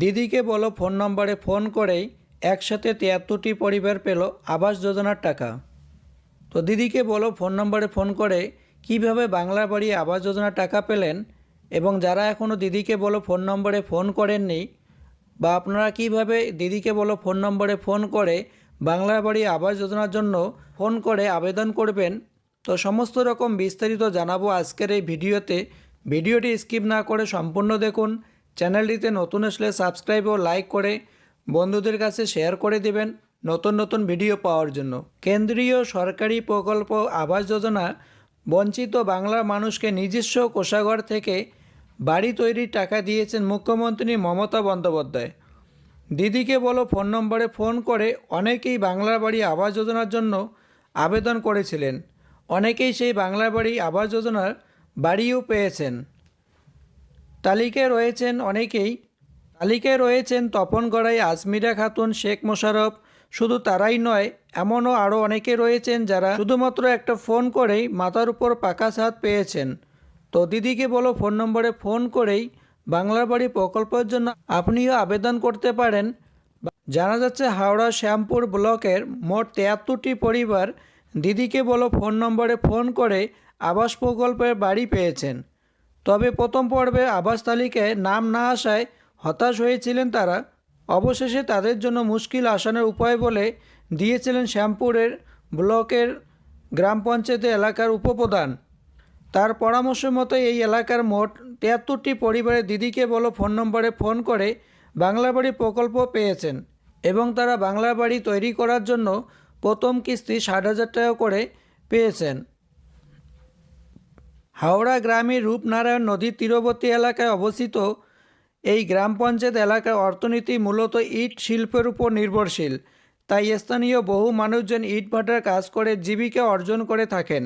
দিদিকে বলো ফোন নম্বরে ফোন করেই একসাথে তিয়াত্তরটি পরিবার পেল আবাস যোজনার টাকা। তো দিদিকে বলো ফোন নম্বরে ফোন করে কীভাবে বাংলা বাড়ি আবাস যোজনার টাকা পেলেন এবং যারা এখনও দিদিকে বলো ফোন নম্বরে ফোন করেননি বা আপনারা কীভাবে দিদিকে বলো ফোন নম্বরে ফোন করে বাংলা বাড়ি আবাস যোজনার জন্য ফোন করে আবেদন করবেন, তো সমস্ত রকম বিস্তারিত জানাব আজকের এই ভিডিওতে। ভিডিওটি স্কিপ না করে সম্পূর্ণ দেখুন। চ্যানেলটিতে নতুন আসলে সাবস্ক্রাইব ও লাইক করে বন্ধুদের কাছে শেয়ার করে দেবেন নতুন নতুন ভিডিও পাওয়ার জন্য। কেন্দ্রীয় সরকারি প্রকল্প আবাস যোজনা বঞ্চিত বাংলার মানুষকে নিজস্ব কোষাগর থেকে বাড়ি তৈরির টাকা দিয়েছেন মুখ্যমন্ত্রী মমতা বন্দ্যোপাধ্যায়। দিদিকে বলো ফোন নম্বরে ফোন করে অনেকেই বাংলার বাড়ি আবাস যোজনার জন্য আবেদন করেছিলেন। অনেকেই সেই বাংলার বাড়ি আবাস যোজনার বাড়িও পেয়েছেন। তালিকায় রয়েছেন অনেকেই। তালিকায় রয়েছেন তপন গড়াই, আজমিরা খাতুন, শেখ মোশারফ শুধু তারাই নয়, এমনও আরও অনেকে রয়েছেন যারা শুধুমাত্র একটা ফোন করেই মাথার উপর পাকা ছাদ পেয়েছেন। তো দিদিকে বলো ফোন নম্বরে ফোন করেই বাংলার বাড়ি প্রকল্পের জন্য আপনিও আবেদন করতে পারেন। জানা যাচ্ছে হাওড়া শ্যামপুর ব্লকের মোট তেয়াত্তরটি পরিবার দিদিকে বলো ফোন নম্বরে ফোন করে আবাস প্রকল্পের বাড়ি পেয়েছেন। তবে প্রথম পর্বে আবাস তালিকায় নাম না আসায় হতাশ হয়েছিলেন তারা। অবশেষে তাদের জন্য মুশকিল আসানের উপায় বলে দিয়েছিলেন শ্যামপুরের ব্লকের গ্রাম পঞ্চায়েত এলাকার উপপ্রধান। তার পরামর্শ মতো এই এলাকার মোট তিয়াত্তরটি পরিবারের দিদিকে বলো ফোন নম্বরে ফোন করে বাংলা বাড়ি প্রকল্প পেয়েছেন এবং তারা বাংলা বাড়ি তৈরি করার জন্য প্রথম কিস্তি ষাট হাজার টাকা করে পেয়েছেন। হাওড়া গ্রামের রূপনারায়ণ নদীর তীরবর্তী এলাকায় অবস্থিত এই গ্রাম পঞ্চায়েত এলাকার অর্থনীতি মূলত ইট শিল্পের উপর নির্ভরশীল। তাই স্থানীয় বহু মানুষজন ইট ভাটার কাজ করে জীবিকা অর্জন করে থাকেন।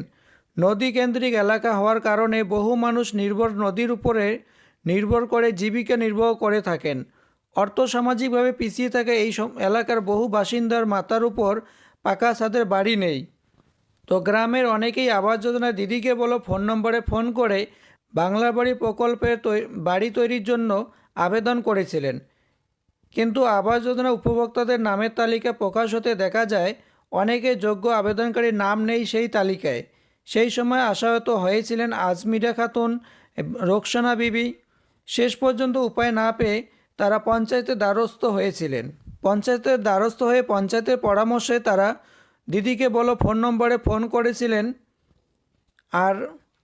নদী কেন্দ্রিক এলাকা হওয়ার কারণে বহু মানুষ নির্ভর নদীর উপরে নির্ভর করে জীবিকা নির্বাহ করে থাকেন। অর্থসামাজিকভাবে পিছিয়ে থাকা এই এলাকার বহু বাসিন্দার মাথার উপর পাকা ছাদের বাড়ি নেই। তো গ্রামের অনেকেই আবাস যোজনা দিদিকে বলো ফোন নম্বরে ফোন করে বাংলা বাড়ি প্রকল্পের বাড়ি তৈরির জন্য আবেদন করেছিলেন। কিন্তু আবাস যোজনা উপভোক্তাদের নামের তালিকা প্রকাশ হতে দেখা যায়, অনেকে যোগ্য আবেদনকারীর নাম নেই সেই তালিকায়। সেই সময় আশাহত হয়েছিলেন আজমিরা খাতুন, রোকসানা বিবি। শেষ পর্যন্ত উপায় না পেয়ে তারা পঞ্চায়েতের দ্বারস্থ হয়েছিলেন। পঞ্চায়েতের দ্বারস্থ হয়ে পঞ্চায়েতের পরামর্শে তারা দিদিকে বলো ফোন নম্বরে ফোন করেছিলেন, আর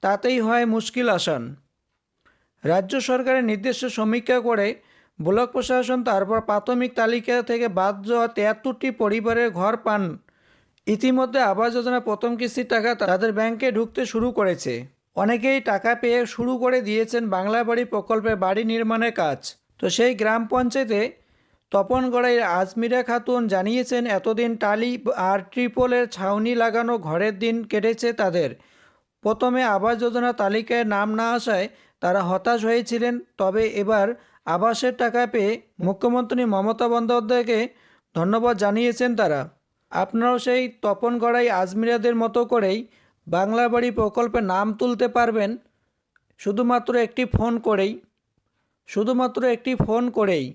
তাতেই হয় মুশকিল আসান। রাজ্য সরকারের নির্দেশে সমীক্ষা করে ব্লক প্রশাসন তারপর প্রাথমিক তালিকা থেকে বাদ যাওয়া তিয়াত্তরটি পরিবারের ঘর পান। ইতিমধ্যে আবাস যোজনা প্রথম কিস্তির টাকা তাদের ব্যাংকে ঢুকতে শুরু করেছে। অনেকেই টাকা পেয়ে শুরু করে দিয়েছেন বাংলা বাড়ি প্রকল্পে বাড়ি নির্মাণের কাজ। তো সেই গ্রাম পঞ্চায়েতে তপনগড়াই আজমিরা খাতুন জানিয়েছেন, এতদিন টালি আর ট্রিপলের ছাউনি লাগানো ঘরের দিন কেটেছে তাদের। প্রথমে আবাস যোজনা তালিকায় নাম না আসায় তারা হতাশ হয়েছিলেন। তবে এবার আবাসের টাকা পেয়ে মুখ্যমন্ত্রী মমতা বন্দ্যোপাধ্যায়কে ধন্যবাদ জানিয়েছেন তারা। আপনারাও সেই তপন গড়াই আজমিরাদের মতো করেই বাংলা বাড়ি প্রকল্পে নাম তুলতে পারবেন। শুধুমাত্র একটি ফোন করেই, শুধুমাত্র একটি ফোন করেই।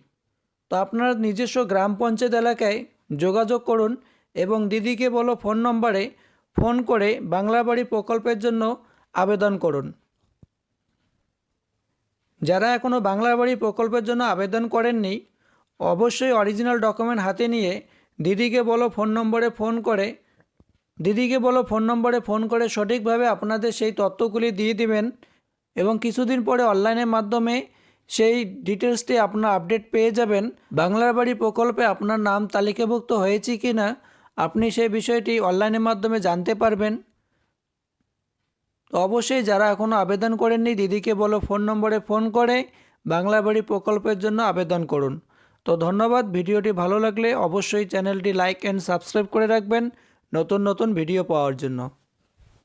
তো আপনার নিজস্ব গ্রাম পঞ্চায়েত এলাকায় যোগাযোগ করুন এবং দিদিকে বলো ফোন নম্বরে ফোন করে বাংলা বাড়ি প্রকল্পের জন্য আবেদন করুন। যারা এখনও বাংলা বাড়ি প্রকল্পের জন্য আবেদন করেননি, অবশ্যই অরিজিনাল ডকুমেন্ট হাতে নিয়ে দিদিকে বলো ফোন নম্বরে ফোন করে, দিদিকে বলো ফোন নম্বরে ফোন করে সঠিকভাবে আপনাদের সেই তথ্যগুলি দিয়ে দিবেন এবং কিছুদিন পরে অনলাইনের মাধ্যমে সেই ডিটেলসটি আপনার আপডেট পেয়ে যাবেন। বাংলার বাড়ি প্রকল্পে আপনার নাম তালিকাভুক্ত হয়েছে কি না, আপনি সেই বিষয়টি অনলাইনের মাধ্যমে জানতে পারবেন। তো অবশ্যই যারা এখনও আবেদন করেননি, দিদিকে বলো ফোন নম্বরে ফোন করে বাংলা বাড়ি প্রকল্পের জন্য আবেদন করুন। তো ধন্যবাদ, ভিডিওটি ভালো লাগলে অবশ্যই চ্যানেলটি লাইক অ্যান্ড সাবস্ক্রাইব করে রাখবেন নতুন নতুন ভিডিও পাওয়ার জন্য।